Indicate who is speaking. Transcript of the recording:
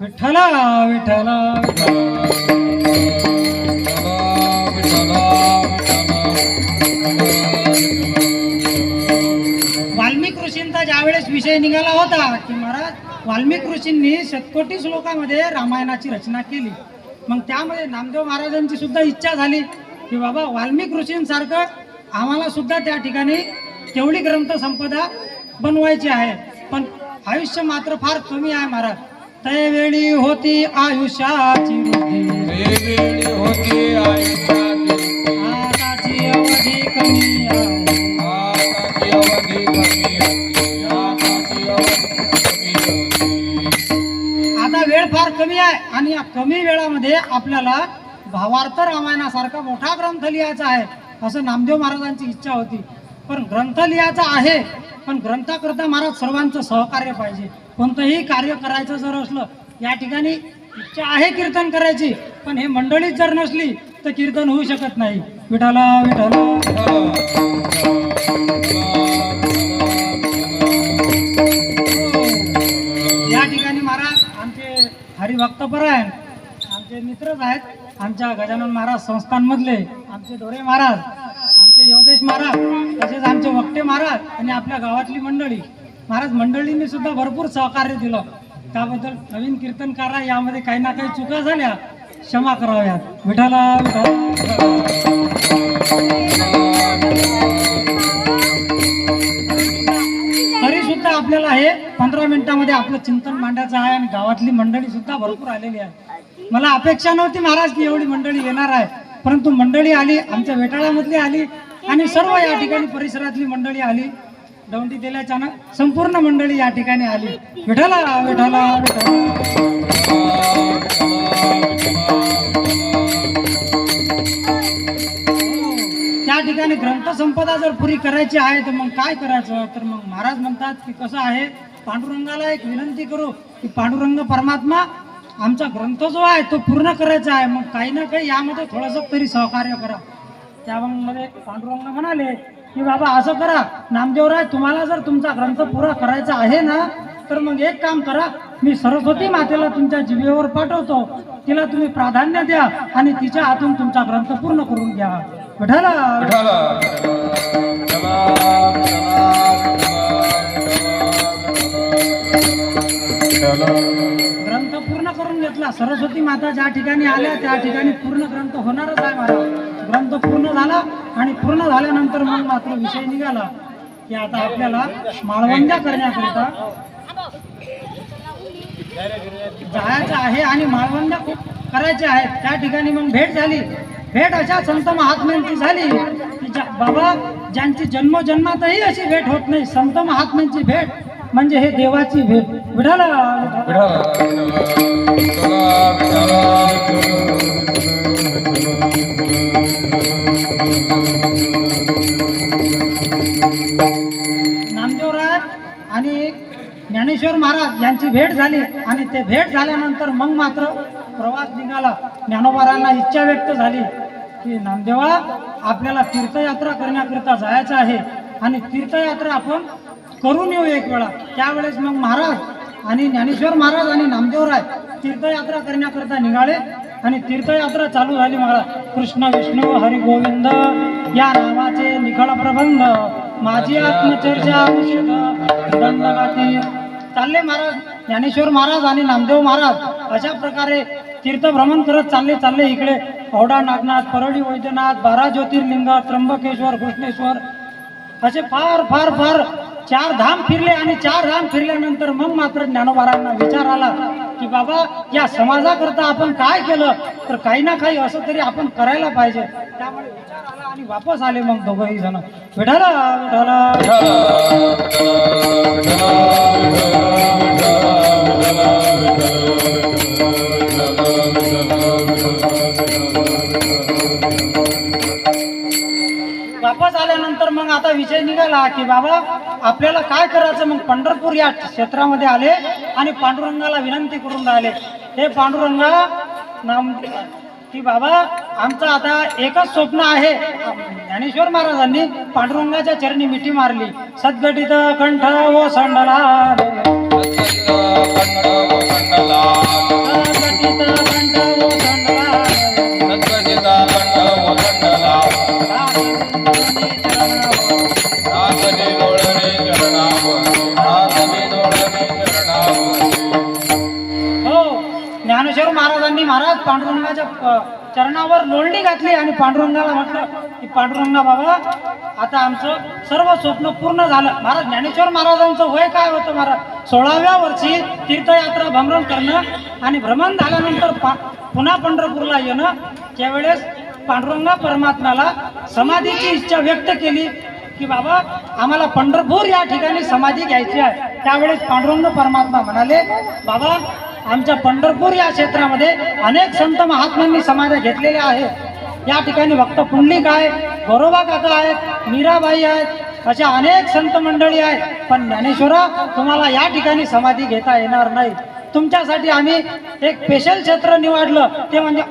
Speaker 1: विठ्ठला विठ्ठला वाल्मिक ऋषींचा ज्यावेळेस विषय निघाला होता की महाराज वाल्मिक ऋषींनी शतकोटी श्लोकामध्ये रामायणाची रचना केली. मग त्यामध्ये नामदेव महाराजांची सुद्धा इच्छा झाली की बाबा वाल्मिक ऋषींसारखं आम्हाला सुद्धा त्या ठिकाणी तेवढी ग्रंथ संपदा बनवायची आहे. पण आयुष्य मात्र फार कमी आहे महाराज. होती आयुष्याची वृद्धी.
Speaker 2: होती आयुष्याची
Speaker 1: आताची अवधी कमी आहे.
Speaker 2: आताची अवधी कमी होती आताची अवधी कमी होती
Speaker 1: आता वेळ फार कमी आहे आणि या कमी वेळामध्ये आपल्याला भावार्थ रामायणासारखा मोठा ग्रंथ लिहायचा आहे असं नामदेव महाराजांची इच्छा होती. पण ग्रंथ लिहायचा आहे पण ग्रंथाकरता महाराज सर्वांचं सहकार्य पाहिजे. कोणतंही कार्य करायचं जर असलं या ठिकाणी इच्छा आहे कीर्तन करायची पण हे मंडळीत जर नसली तर कीर्तन होऊ शकत नाही. विठाला विठाला या ठिकाणी महाराज आमचे हरिभक्तपरायण आमचे मित्रच आहेत. आमच्या गजानन महाराज संस्थांमधले आमचे डोळे महाराज. योगेश महाराज तसेच आमचे वक्ते महाराज आणि आपल्या गावातली मंडळी. महाराज मंडळींनी सुद्धा भरपूर सहकार्य दिलं. त्याबद्दल नवीन कीर्तनकारा यामध्ये काही ना काही चुका झाल्या. क्षमा कराव्यात. विठाला विठाला तरी सुद्धा आपल्याला हे पंधरा मिनिटामध्ये आपलं चिंतन मांडायचं आहे आणि गावातली मंडळी सुद्धा भरपूर आलेली आहे. मला अपेक्षा नव्हती महाराज की एवढी मंडळी येणार आहे. परंतु मंडळी आली आमच्या वेटाळ्यामधली आली. आणि सर्व या ठिकाणी परिसरातली मंडळी आली दौंडी दिल्याच्यानं संपूर्ण मंडळी या ठिकाणी आली. विठाला विठाला त्या ठिकाणी ग्रंथसंपदा जर पुरी करायची आहे तर मग काय करायचं? तर मग महाराज म्हणतात की कसं आहे पांडुरंगाला एक विनंती करू की पांडुरंग परमात्मा आमचा ग्रंथ जो आहे तो पूर्ण करायचा आहे. मग काही ना काही यामध्ये थोडंसं तरी सहकार्य करा. त्या मग मध्ये पांडुरंग म्हणाले की बाबा असं करा. नामदेवराय तुम्हाला जर तुमचा ग्रंथ पुरा करायचा आहे ना तर मग एक काम करा. मी सरस्वती मातेला तुमच्या जिभेवर पाठवतो. तिला तुम्ही प्राधान्य द्या आणि तिच्या हातून तुमचा ग्रंथ पूर्ण करून घ्या. ग्रंथ पूर्ण करून घेतला. सरस्वती माता ज्या ठिकाणी आल्या त्या ठिकाणी पूर्ण ग्रंथ होणारच आहे महाराज. शब्द पूर्ण झाला आणि पूर्ण झाल्यानंतर मग मात्र विषय निघाला की आता आपल्याला माळवंड्या करण्याकरिता जायचं आहे आणि माळवंड्या खूप करायच्या आहेत. त्या ठिकाणी मग भेट झाली. भेट अशा संत महात्म्यांची झाली की ज्या बाबा ज्यांची जन्मजन्मातही अशी भेट होत नाही. संत महात्म्यांची भेट म्हणजे हे देवाची भेट. विढाला नामदेवराय आणि ज्ञानेश्वर महाराज यांची भेट झाली आणि ते भेट झाल्यानंतर मग मात्र प्रवास निघाला. ज्ञानोबारांना इच्छा व्यक्त झाली की नामदेवा आपल्याला तीर्थयात्रा करण्याकरिता जायचं आहे आणि तीर्थयात्रा आपण करून येऊ एक वेळा. त्यावेळेस मग महाराज आणि ज्ञानेश्वर महाराज आणि नामदेवराय तीर्थयात्रा करण्याकरिता निघाले. आणि तीर्थयात्रा चालू झाली महाराज. कृष्ण विष्णू हरी गोविंद या नावाचे निखळ प्रबंध माझी आत्मचर्चा चालले महाराज ज्ञानेश्वर महाराज आणि नामदेव महाराज अशा प्रकारे तीर्थभ्रमण करत चालले चालले इकडे. औडा नागनाथ परळी वैद्यनाथ बारा ज्योतिर्लिंग त्र्यंबकेश्वर कृष्णेश्वर. असे फार फार फार चार धाम फिरले आणि चार धाम फिरल्यानंतर मग मात्र ज्ञानोबारांना विचार आला. की बाबा या समाजाकरता आपण काय केलं? तर काही ना काही असं तरी आपण करायला पाहिजे. त्यामुळे विचार आला आणि वापस आले मग दोघंही जण. विठाला विठाला वापस आल्यानंतर मग आता विषय निघाला की बाबा आपल्याला काय करायचं? मग पंढरपूर या क्षेत्रामध्ये आले आणि पांडुरंगाला विनंती करून राहिले. हे पांडुरंगा नाम की बाबा आमचं आता एकच स्वप्न आहे. ज्ञानेश्वर महाराजांनी पांडुरंगाच्या चरणी मिठी मारली. सद्गटित कंठ व संडला.
Speaker 2: हो, ज्ञानेश्वर
Speaker 1: महाराजांनी महाराज पांडुरंगाच्या चरणावर लोंडी घातली आणि पांडुरंगाला म्हटलं की पांडुरंगा बाबा आता आमचं सर्व स्वप्न पूर्ण झालं. महाराज ज्ञानेश्वर महाराजांचं वय काय होतं महाराज? सोळाव्या वर्षी तीर्थयात्रा भ्रमण करणं आणि भ्रमण झाल्यानंतर पा पुन्हा पंढरपूरला येणं त्यावेळेस पांडुरंगा परमात्म्याला समाधीची इच्छा व्यक्त केली की बाबा आम्हाला पंढरपूर या ठिकाणी समाधी घ्यायची आहे. त्यावेळेस पांडुरंग परमात्मा म्हणाले बाबा आमच्या पंढरपूर या क्षेत्रामध्ये अनेक संत महात्म्यांनी समाध्या घेतलेल्या आहेत. या ठिकाणी भक्त पुंडलिक आहे गोरोबा काका आहेत मीराबाई आहेत अशा अनेक संत मंडळी आहेत. पण ज्ञानेश्वरा तुम्हाला या ठिकाणी समाधी घेता येणार नाही. तुमच्यासाठी आम्ही एक स्पेशल क्षेत्र निवडलं. ते म्हणजे